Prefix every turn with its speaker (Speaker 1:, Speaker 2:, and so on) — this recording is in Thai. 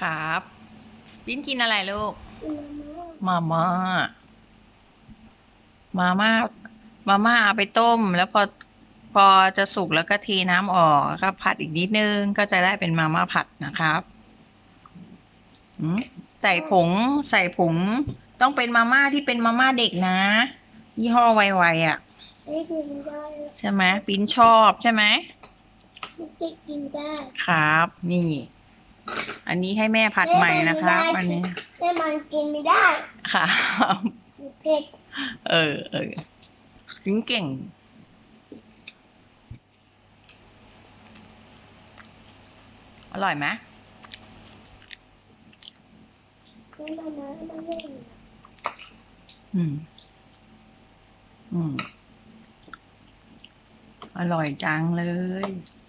Speaker 1: ครับ ปิ้นกินอะไรลูก
Speaker 2: กินมะม่วง
Speaker 1: มาม่า มาม่า มาม่าเอาไปต้ม แล้วพอ พอจะสุกแล้วก็เทีน้ำออกแล้วก็ผัดอีกนิดนึง ก็จะได้เป็นมาม่าผัดนะครับอืมใส่ผง ใส่ผง ต้องเป็นมาม่าที่เป็นมาม่าเด็กนะ ยี่ห้อไวๆอะ
Speaker 2: ไม่กินได้
Speaker 1: ใช่ไหมปิ้นชอบใช่ไหม
Speaker 2: ไม่ได้กินได้
Speaker 1: ครับ นี่ อันนี้ให้แม่ผัดใหม่นะครับอันนี้
Speaker 2: แต่มันกินไม่ได้
Speaker 1: ครับ
Speaker 2: มันเผ็ด
Speaker 1: เออเออปิ้นเก่งอร่อยไหม
Speaker 2: มันทำไมมันไม่ได้
Speaker 1: อืม อืม อร่อยจังเลย
Speaker 2: อ